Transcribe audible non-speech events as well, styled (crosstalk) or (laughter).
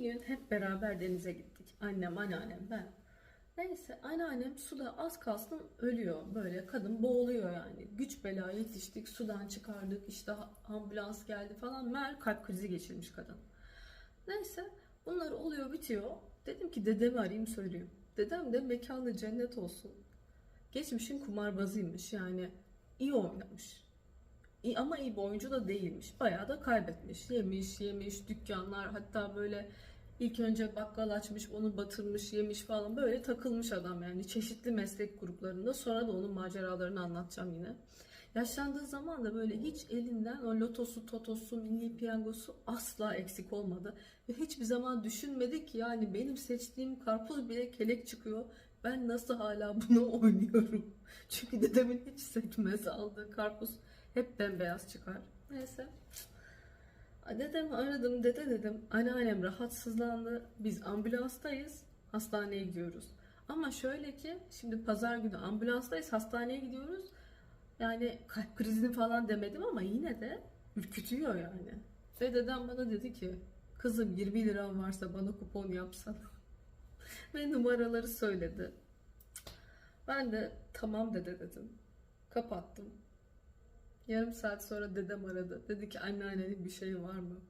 Gün hep beraber denize gittik. Annem, anneannem, ben. Neyse anneannem suda az kalsın ölüyor. Böyle kadın boğuluyor yani. Güç bela yetiştik, sudan çıkardık. işte ambulans geldi falan. Meğer kalp krizi geçirmiş kadın. Neyse bunlar oluyor bitiyor. Dedim ki dedemi arayayım söyleyeyim. Dedem de mekanı cennet olsun. Geçmişin kumarbazıymış yani iyi oynamış. İyi, ama iyi bir oyuncu da değilmiş. Bayağı da kaybetmiş. Yemiş, yemiş, dükkanlar hatta böyle ilk önce bakkal açmış, onu batırmış, yemiş falan. Böyle takılmış adam yani çeşitli meslek gruplarında. Sonra da onun maceralarını anlatacağım yine. Yaşlandığı zaman da böyle hiç elinden o lotosu, totosu, milli piyangosu asla eksik olmadı. Ve hiçbir zaman düşünmedi ki yani benim seçtiğim karpuz bile kelek çıkıyor. Ben nasıl hala bunu (laughs) oynuyorum? Çünkü dedemin hiç sekmez aldığı karpuz hep bembeyaz çıkar. Neyse. Dedemi aradım, dede dedim. Anneannem rahatsızlandı. Biz ambulanstayız. Hastaneye gidiyoruz. Ama şöyle ki şimdi pazar günü ambulanstayız, hastaneye gidiyoruz. Yani kalp krizini falan demedim ama yine de ürkütüyor yani. Ve dedem bana dedi ki kızım 20 liram varsa bana kupon yapsana. (laughs) Ve numaraları söyledi. Ben de tamam dede dedim. Kapattım. Yarım saat sonra dedem aradı. Dedi ki anneannenin bir şeyi var mı?